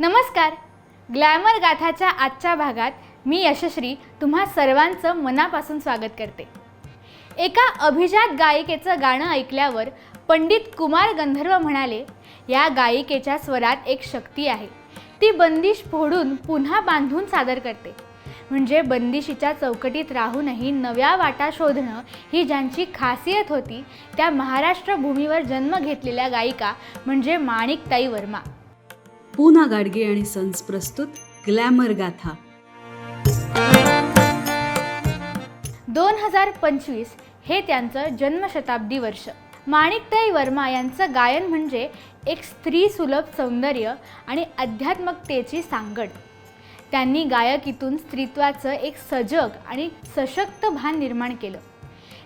नमस्कार. ग्लॅमर गाथाच्या आजच्या भागात मी यशश्री तुम्हा सर्वांचं मनापासून स्वागत करते. एका अभिजात गायिकेचं गाणं ऐकल्यावर पंडित कुमार गंधर्व म्हणाले या गायिकेच्या स्वरात एक शक्ती आहे. ती बंदिश फोडून पुन्हा बांधून सादर करते. म्हणजे बंदिशीच्या चौकटीत राहूनही नव्या वाटा शोधणं ही ज्यांची खासियत होती त्या महाराष्ट्र भूमीवर जन्म घेतलेल्या गायिका म्हणजे माणिकताई वर्मा. पूना गाडगे आणि सन्स प्रस्तुत ग्लॅमर गाथा. दोन हजार पंचवीस हे त्यांचं जन्मशताब्दी वर्ष. माणिकताई वर्मा यांचं गायन म्हणजे एक स्त्री सुलभ सौंदर्य आणि अध्यात्मकतेची सांगड. त्यांनी गायकीतून स्त्रीत्वाचं एक सजग आणि सशक्त भान निर्माण केलं.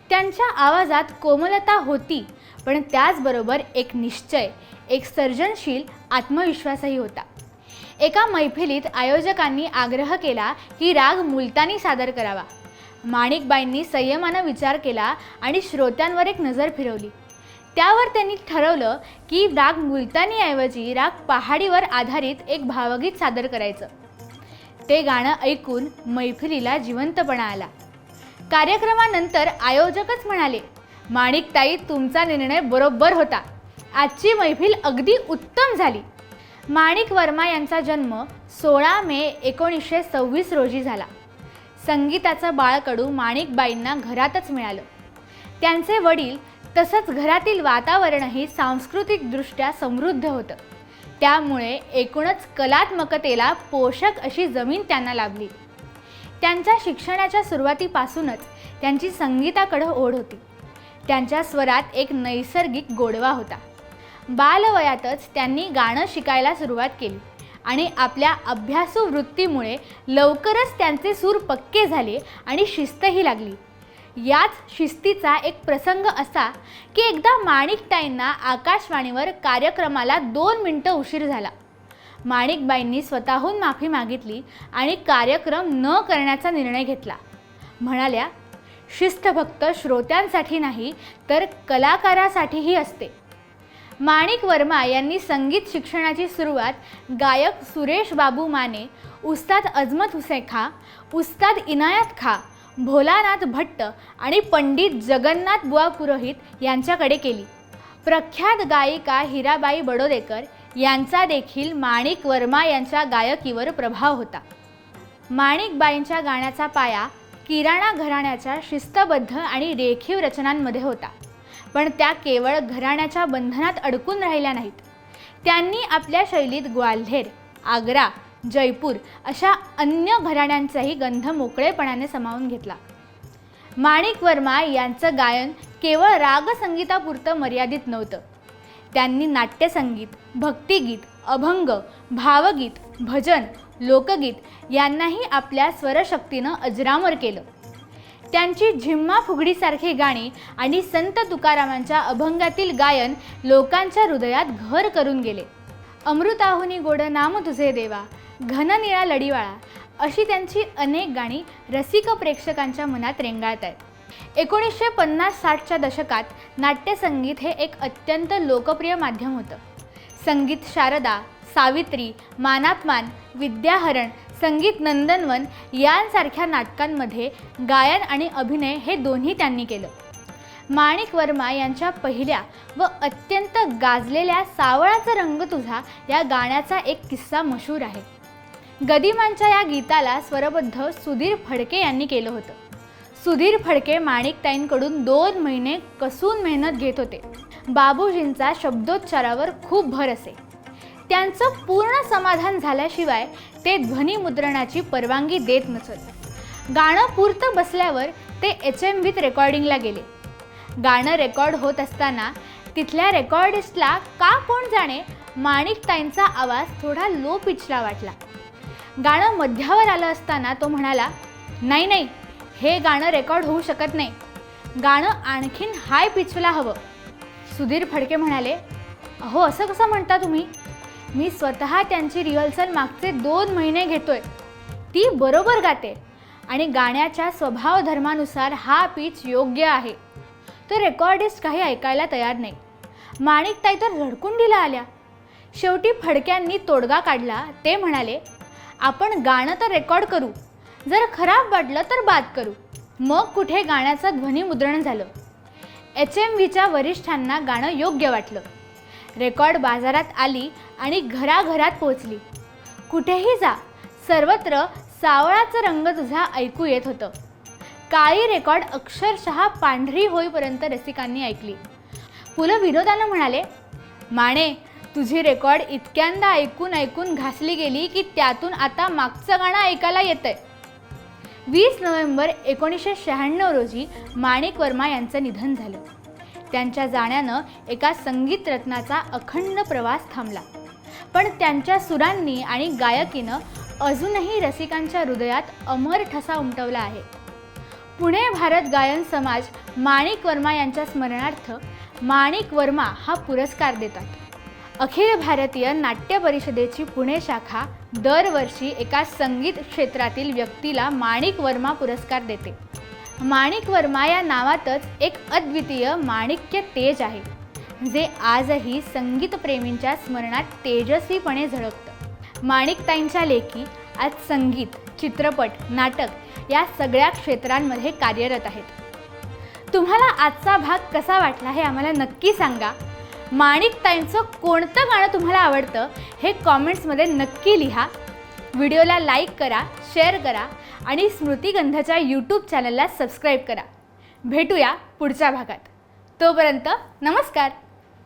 त्यांच्या आवाजात कोमलता होती पण त्याचबरोबर एक निश्चय एक सर्जनशील आत्मविश्वासही होता. एका मैफिलीत आयोजकांनी आग्रह केला की राग मुलतानी सादर करावा. माणिकबाईंनी संयमानं विचार केला आणि श्रोत्यांवर एक नजर फिरवली. त्यावर त्यांनी ठरवलं की राग मुलतानीऐवजी राग पहाडीवर आधारित एक भावगीत सादर करायचं. ते गाणं ऐकून मैफिलीला जिवंतपणा आला. कार्यक्रमानंतर आयोजकच म्हणाले माणिकताई तुमचा निर्णय बरोबर होता. आजची मैफिल अगदी उत्तम झाली. माणिक वर्मा यांचा जन्म सोळा मे एकोणीसशे सव्वीस रोजी झाला. संगीताचं बाळकडू माणिकबाईंना घरातच मिळालं. त्यांचे वडील तसंच घरातील वातावरणही सांस्कृतिकदृष्ट्या समृद्ध होतं. त्यामुळे एकूणच कलात्मकतेला पोषक अशी जमीन त्यांना लाभली. त्यांच्या शिक्षणाच्या सुरुवातीपासूनच त्यांची संगीताकडं ओढ होती. त्यांच्या स्वरात एक नैसर्गिक गोडवा होता. बालवयातच त्यांनी गाणं शिकायला सुरुवात केली. आणि आपल्या अभ्यासू वृत्तीमुळे लवकरच त्यांचे सूर पक्के झाले आणि शिस्तही लागली. याच शिस्तीचा एक प्रसंग असा की एकदा माणिकताईंना आकाशवाणीवर कार्यक्रमाला दोन मिनटं उशीर झाला. माणिकबाईंनी स्वतःहून माफी मागितली आणि कार्यक्रम न करण्याचा निर्णय घेतला. म्हणाल्या शिस्त फक्त श्रोत्यांसाठी नाही तर कलाकारासाठीही असते. माणिक वर्मा यांनी संगीत शिक्षणाची सुरुवात गायक सुरेश बाबू माने उस्ताद अजमत हुसेन खा उस्ताद इनायत खा भोलानाथ भट्ट आणि पंडित जगन्नाथ बुवा पुरोहित यांच्याकडे केली. प्रख्यात गायिका हिराबाई बडोदेकर यांचा देखील माणिक वर्मा यांच्या गायकीवर प्रभाव होता. माणिकबाईंच्या गाण्याचा पाया किराणा घराण्याच्या शिस्तबद्ध आणि रेखीव रचनांमध्ये होता. पण त्या केवळ घराण्याच्या बंधनात अडकून राहिल्या नाहीत. त्यांनी आपल्या शैलीत ग्वाल्हेर आग्रा जयपूर अशा अन्य घराण्यांचाही गंध मोकळेपणाने सामावून घेतला. माणिक वर्मा यांचं गायन केवळ रागसंगीतापुरतं मर्यादित नव्हतं. त्यांनी नाट्यसंगीत भक्तिगीत अभंग भावगीत भजन लोकगीत यांनाही आपल्या स्वरशक्तीनं अजरामर केलं. त्यांची झिम्मा फुगडीसारखी गाणी आणि संत तुकारामांच्या अभंगातील गायन लोकांच्या हृदयात घर करून गेले. अमृताहुनी गोड नाम तुझे देवा घन निळा लढीवाळा अशी त्यांची अनेक गाणी रसिक प्रेक्षकांच्या मनात रेंगाळत आहेत. एकोणीसशे पन्नास साठच्या दशकात नाट्यसंगीत हे एक अत्यंत लोकप्रिय माध्यम होतं. संगीत शारदा सावित्री मानापमान विद्याहरण संगीत नंदनवन यांसारख्या नाटकांमध्ये गायन आणि अभिनय हे दोन्ही त्यांनी केलं. माणिक वर्मा यांच्या पहिल्या व अत्यंत गाजलेल्या सावळाचा रंग तुझा या गाण्याचा एक किस्सा मशहूर आहे. गदिमांच्या या गीताला स्वरबद्ध सुधीर फडके यांनी केलं होतं. सुधीर फडके माणिकताईंकडून दोन महिने कसून मेहनत घेत होते. बाबूजींचा शब्दोच्चारावर खूप भर असे. त्यांचं पूर्ण समाधान झाल्याशिवाय ते ध्वनिमुद्रणाची परवानगी देत नसत. गाणं पुरतं बसल्यावर ते एच एम व्हीत रेकॉर्डिंगला गेले. गाणं रेकॉर्ड होत असताना तिथल्या रेकॉर्डिस्टला का कोण जाणे माणिकताईंचा आवाज थोडा लो पिचला वाटला. गाणं मध्यावर आलं असताना तो म्हणाला नाही नाही हे गाणं रेकॉर्ड होऊ शकत नाही. गाणं आणखीन हाय पिचला हवं. सुधीर फडके म्हणाले अहो असं कसं म्हणता तुम्ही? मी स्वतः त्यांची रिहर्सल मागचे दोन महिने घेतोय. ती बरोबर गाते आणि गाण्याच्या स्वभाव धर्मानुसार हा पीच योग्य आहे. तर रेकॉर्डिस्ट काही ऐकायला तयार नाही. माणिकताई तर रडकुंडीला आल्या. शेवटी फडक्यांनी तोडगा काढला. ते म्हणाले आपण गाणं तर रेकॉर्ड करू. जर खराब वाटलं तर बाद करू. मग कुठे गाण्याचं ध्वनिमुद्रण झालं? एच एम व्हीच्या वरिष्ठांना गाणं योग्य वाटलं. रेकॉर्ड बाजारात आली आणि घराघरात पोचली कुठेही जा सर्वत्र सावळाचं रंग तुझा ऐकू येत होतं. काळी रेकॉर्ड अक्षरशः पांढरी होईपर्यंत रसिकांनी ऐकली. पु ल विनोदानं म्हणाले माणे तुझी रेकॉर्ड इतक्यांदा ऐकून ऐकून घासली गेली की त्यातून आता मागचं गाणं ऐकायला येतंय. वीस नोव्हेंबर एकोणीसशे शहाण्णव रोजी माणिक वर्मा यांचं निधन झालं. त्यांच्या जाण्यानं एका संगीत रत्नाचा अखंड प्रवास थांबला. पण त्यांच्या सुरांनी आणि गायकीनं अजूनही रसिकांच्या हृदयात अमर ठसा उमटवला आहे. पुणे भारत गायन समाज माणिक वर्मा यांच्या स्मरणार्थ माणिक वर्मा हा पुरस्कार देतात. अखिल भारतीय नाट्य परिषदेची पुणे शाखा दरवर्षी एका संगीत क्षेत्रातील व्यक्तीला माणिक वर्मा पुरस्कार देते. माणिक वर्मा या नावातच एक अद्वितीय माणिक्य तेज आहे जे आजही संगीतप्रेमींच्या स्मरणात तेजस्वीपणे झळकतं. माणिकताईंच्या लेखी आज संगीत चित्रपट नाटक या सगळ्या क्षेत्रांमध्ये कार्यरत आहेत. तुम्हाला आजचा भाग कसा वाटला हे आम्हाला नक्की सांगा. माणिकताईंचं कोणतं गाणं तुम्हाला आवडतं हे कॉमेंट्समध्ये नक्की लिहा. व्हिडिओला लाईक करा शेअर करा आणि स्मृतिगंधाच्या यूट्यूब चॅनलला सबस्क्राईब करा. भेटूया पुढच्या भागात. तोपर्यंत नमस्कार.